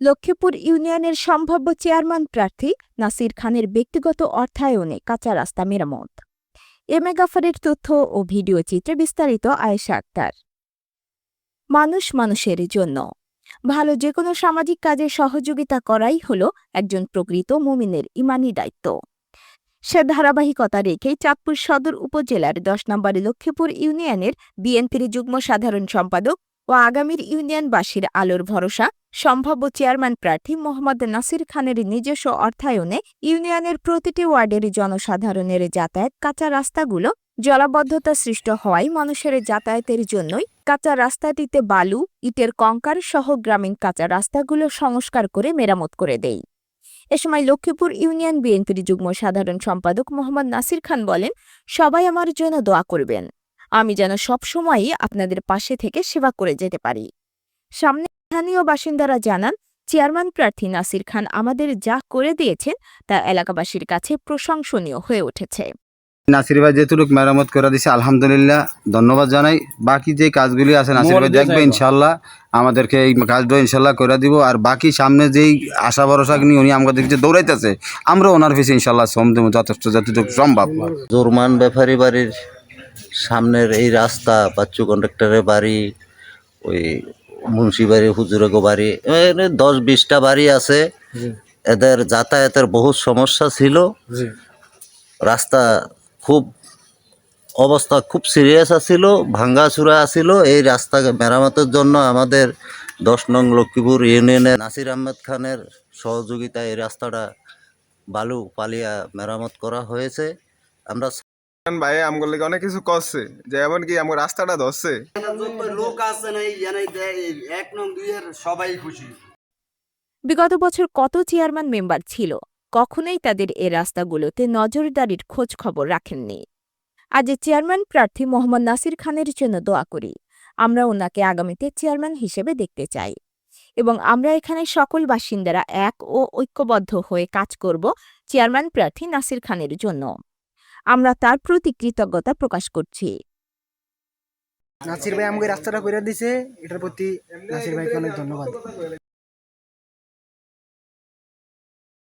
লক্ষ্মীপুর ইউনিয়নের সম্ভাব্য চেয়ারম্যান প্রার্থী নাসির খানের ব্যক্তিগত অর্থায়নে কাঁচা রাস্তা মেরামত। এ মেগাফারের তথ্য ও ভিডিও চিত্রে বিস্তারিত আয়েশা আক্তার। মানুষ মানুষের জন্য। ভালো যে কোনো সামাজিক কাজে সহযোগিতা করাই হল একজন প্রকৃত মুমিনের ইমানি দায়িত্ব। সে ধারাবাহিকতা রেখেই চাঁদপুর সদর উপজেলার দশ নম্বর লক্ষ্মীপুর ইউনিয়নের বিএনপির যুগ্ম সাধারণ সম্পাদক ও আগামীর ইউনিয়নবাসীর আলোর ভরসা, সম্ভাব্য চেয়ারম্যান প্রার্থী মোহাম্মদ নাসির খানের নিজস্ব অর্থায়নে ইউনিয়নের প্রতিটি ওয়ার্ডের জনসাধারণের যাতায়াত কাঁচা রাস্তাগুলো জলাবদ্ধতা সৃষ্ট হওয়ায় মানুষের যাতায়াতের জন্যই কাঁচা রাস্তাটিতে বালু, ইটের কঙ্কার সহ গ্রামীণ কাঁচা রাস্তাগুলো সংস্কার করে মেরামত করে দেয়। এ সময় লক্ষ্মীপুর ইউনিয়ন বিএনপির যুগ্ম সাধারণ সম্পাদক মোহাম্মদ নাসির খান বলেন, সবাই আমার জন্য দোয়া করবেন। আমি যেন সবসময়ই আপনাদের পাশে থেকে সেবা করে যেতে পারি। সামনে স্থানীয় বাসিন্দারা জানান চেয়ারম্যান প্রার্থী নাসির খান আমাদের যা করে দিয়েছেন তা এলাকাবাসীর কাছে প্রশংসনীয় হয়ে উঠেছে। নাসির ভাই যেটুকু মেরামত করে দিছে আলহামদুলিল্লাহ ধন্যবাদ জানাই। বাকি যে কাজগুলি আছে নাসির ভাই দেখবে ইনশাল্লাহ আমাদেরকে এই কাজটা ইনশাল্লাহ করে দিব। আর বাকি সামনে যেই আশা ভরসা নিয়ে উনি আমাদের যে দৌড়াইতেছে আমরা ওনার পিছিয়ে ইনশাল্লাহ শ্রম দেবো যথেষ্ট যতটুকু সম্ভব। জোরমান ব্যাপারী বাড়ির সামনের এই রাস্তা বাচ্চু কন্ডাক্টরের বাড়ি ওই মুন্সি বাড়ি হুজুরেগো বাড়ি দশ বিশটা বাড়ি আছে। এদের যাতায়াতের বহুত সমস্যা ছিল। রাস্তা খুব অবস্থা খুব সিরিয়াস আছিল ভাঙ্গাচুরা আছিল। এই রাস্তা মেরামতের জন্য আমাদের দশ নং লক্ষ্মীপুর ইউনিয়নের নাসির আহমেদ খানের সহযোগিতায় এই রাস্তাটা বালু পালিয়া মেরামত করা হয়েছে। আমরা ভাই আমগুলো লাগে অনেক কিছু করছে। যে এমনকি আমার রাস্তাটা ধরছে। লোক আছে না এক নং দুইয়ের সবাই খুশি। বিগত বছর কত চেয়ারম্যান মেম্বার ছিল? কখনোই তাদের এ রাস্তাগুলোতে নজরদারির খোঁজ খবর রাখেননি। আজ চেয়ারম্যান প্রার্থী মোহাম্মদ নাসির খানের জন্য দোয়া করি। আমরা ওনাকে আগামীতে চেয়ারম্যান হিসেবে দেখতে চাই। এবং আমরা এখানে সকল বাসিন্দারা এক ও ঐক্যবদ্ধ হয়ে কাজ করব চেয়ারম্যান প্রার্থী নাসির খানের জন্য। আমরা তার প্রতি কৃতজ্ঞতা প্রকাশ করছি। নাসির ভাই আমাকে রাস্তাটা করে দিছে, এটার প্রতি নাসির ভাইকে অনেক ধন্যবাদ।